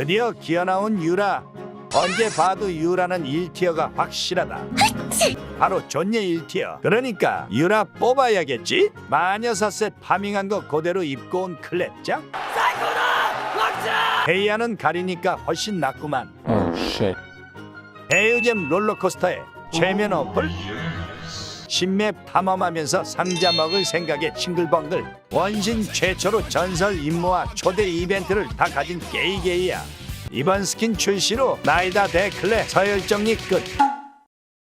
드디어 기어 나온 유라. 언제 봐도 유라는 1티어가 확실하다. 바로 존예 1티어. 그러니까 유라 뽑아야겠지? 마녀사셋 파밍한 거 그대로 입고 온 클랩장? 헤이아는 가리니까 훨씬 낫구만. Oh shit. 대유잼 롤러코스터에 최면 어플? 신맵 탐험하면서 상자 먹을 생각에 싱글벙글 원신 최초로 전설 임무와 초대 이벤트를 다 가진 게이게이야 이번 스킨 출시로 나이다 데클레 서열정리 끝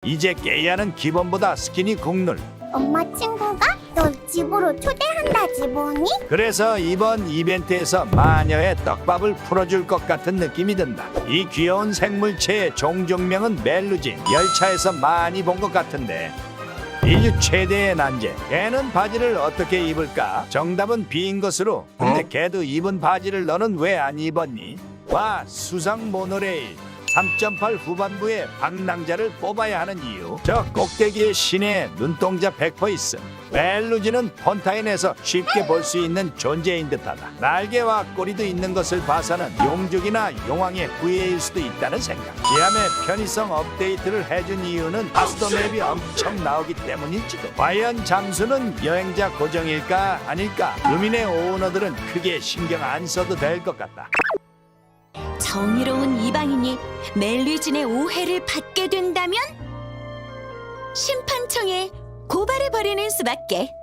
이제 게이아는 기본보다 스킨이 국룰 엄마 친구가 널 집으로 초대한다지 뭐니? 그래서 이번 이벤트에서 마녀의 떡밥을 풀어줄 것 같은 느낌이 든다. 이 귀여운 생물체의 종종명은 멜루진. 열차에서 많이 본 것 같은데. 인류 최대의 난제. 걔는 바지를 어떻게 입을까? 정답은 B인 것으로. 근데 걔도 입은 바지를 너는 왜 안 입었니? 와, 수상 모노레일. 3.8 후반부에 방랑자를 뽑아야 하는 이유. 저 꼭대기의 신의 눈동자 100% 있음. 멜루지는 폰타인에서 쉽게 볼 수 있는 존재인 듯하다. 날개와 꼬리도 있는 것을 봐서는 용족이나 용왕의 후예일 수도 있다는 생각. 기암의 편의성 업데이트를 해준 이유는 파스도 맵이 엄청 나오기 때문일지도. 과연 잠수는 여행자 고정일까 아닐까? 루민의 오너들은 크게 신경 안 써도 될 것 같다 정의로운 이방인이 멜리진의 오해를 받게 된다면 심판청에 고발해 버리는 수밖에.